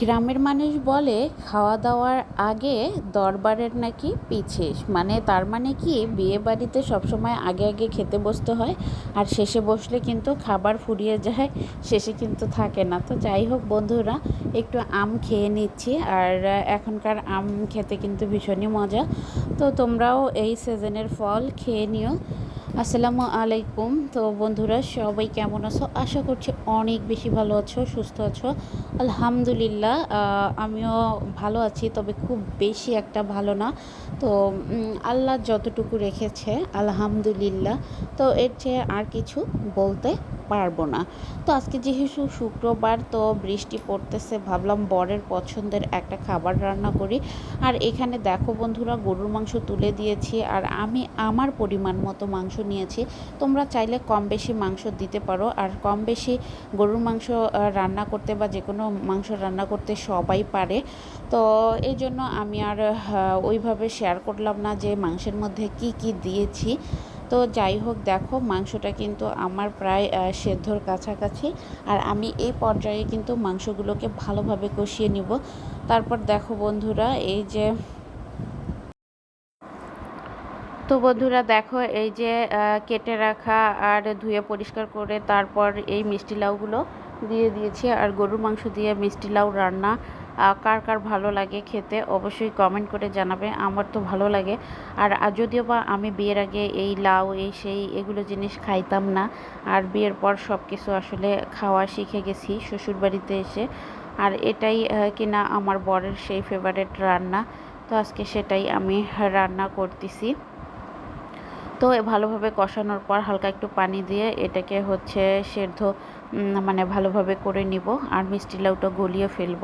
গ্রামের মানুষ বলে খাওয়া দাওয়ার আগে দরবারের নাকি পিছে মানে তার মানে কি, বিয়ে বাড়িতে সবসময় আগে আগে খেতে বসতে হয় আর শেষে বসলে কিন্তু খাবার ফুরিয়ে যায়, শেষে কিন্তু থাকে না। তো যাই হোক বন্ধুরা, একটু আম খেয়ে নিচ্ছি আর এখনকার আম খেতে কিন্তু ভীষণই মজা। তো তোমরাও এই সিজনের ফল খেয়ে নিও। আসসালামু আলাইকুম। তো বন্ধুরা, সবাই কেমন আছো? আশা করছি অনেক বেশি ভালো আছো, সুস্থ আছো। আলহামদুলিল্লাহ আমিও ভালো আছি, তবে খুব বেশি একটা ভালো না। তো আল্লাহ যতটুকু রেখেছে, আলহামদুলিল্লাহ। তো এর চেয়ে আর কিছু বলতে পারব না। তো আজকে যেহেতু শুক্রবার, তো বৃষ্টি পড়তেছে, ভাবলাম বরের পছন্দের একটা খাবার রান্না করি। আর এখানে দেখো বন্ধুরা, গরুর মাংস তুলে দিয়েছি, আর আমি আমার পরিমাণ মতো মাংস নিয়েছি। তোমরা চাইলে কম বেশি মাংস দিতে পারো, আর কম বেশি গরুর মাংস রান্না করতে বা যে কোনো মাংস রান্না করতে সবাই পারে। তো এই জন্য আমি আর ওইভাবে শেয়ার করলাম না যে মাংসের মধ্যে কি কি দিয়েছি। তো যাই হোক, দেখো মাংসটা কিন্তু আমার প্রায় সেদ্ধর কাছাকাছি। আর আমি এই পর্যায়ে কিন্তু মাংসগুলোকে ভালোভাবে কষিয়ে নিব। তারপর দেখো বন্ধুরা, এই যে তো বন্ধুরা, দেখো এই যে কেটে রাখা আর ধুয়ে পরিষ্কার করে তারপর এই মিষ্টি লাউগুলো দিয়ে দিয়েছি। আর গরুর মাংস দিয়ে মিষ্টি লাউ রান্না কার কার ভালো লাগে খেতে অবশ্যই কমেন্ট করে জানাবে, আমার তো ভালো লাগে। আর যদিও বা আমি বিয়ের আগে এই লাউ, এই সেই এগুলো জিনিস খাইতাম না, আর বিয়ের পর সব কিছু আসলে খাওয়া শিখে গেছি শ্বশুরবাড়িতে এসে। আর এটাই কিনা আমার বরের সেই ফেভারেট রান্না, তো আজকে সেটাই আমি রান্না করতেছি। তো ভালোভাবে কষানোর পর হালকা একটু পানি দিয়ে এটাকে হচ্ছে সেদ্ধ মানে ভালোভাবে করে নিব, আর মিষ্টি লাউটা গলিয়ে ফেলব।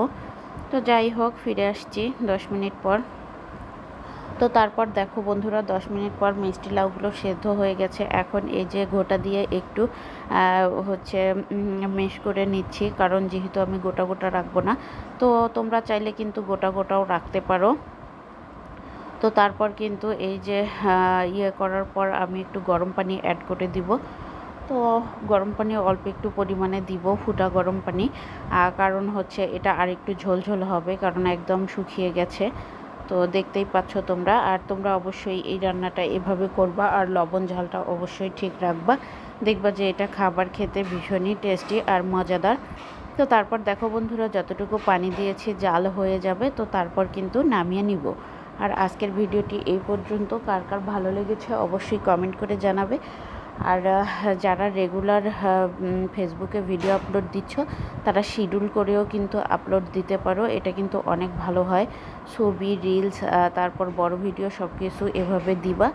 তো যাই হোক, ফিরে আসছি দশ মিনিট পর। তো তারপর দেখো বন্ধুরা, দশ মিনিট পর মিষ্টি লাউগুলো সেদ্ধ হয়ে গেছে। এখন এই যে গোটা দিয়ে একটু হচ্ছে মেশ করে নিচ্ছি, কারণ যেহেতু আমি গোটা গোটা রাখব না। তো তোমরা চাইলে কিন্তু গোটা গোটাও রাখতে পারো। তো তারপর কিন্তু এই যে ইয়ে করার পর আমি একটু গরম পানি অ্যাড করে দিব। তো গরম পানি অল্প একটু পরিমাণে দিব, ফুটা গরম পানি। কারণ হচ্ছে এটা আর একটু ঝোলঝোল হবে, কারণ একদম শুকিয়ে গেছে। তো দেখতেই পাচ্ছ তোমরা, আর তোমরা অবশ্যই এই রান্নাটা এভাবে করবা, আর লবণ ঝালটা অবশ্যই ঠিক রাখবা। দেখবা যে এটা খাবার খেতে ভীষণই টেস্টি আর মজাদার। তো তারপর দেখো বন্ধুরা, যতটুকু পানি দিয়েছি জাল হয়ে যাবে, তো তারপর কিন্তু নামিয়ে নিব। আর আজকের ভিডিওটি এই পর্যন্ত, কার কার ভালো লেগেছে অবশ্যই কমেন্ট করে জানাবে। আর যারা রেগুলার ফেসবুকে ভিডিও আপলোড দিচ্ছ, তারা শিডিউল করেও কিন্তু আপলোড দিতে পারো। এটা কিন্তু অনেক ভালো হয়। ছবি রিলস তারপর বড় ভিডিও সব কিছু এভাবে দিবা।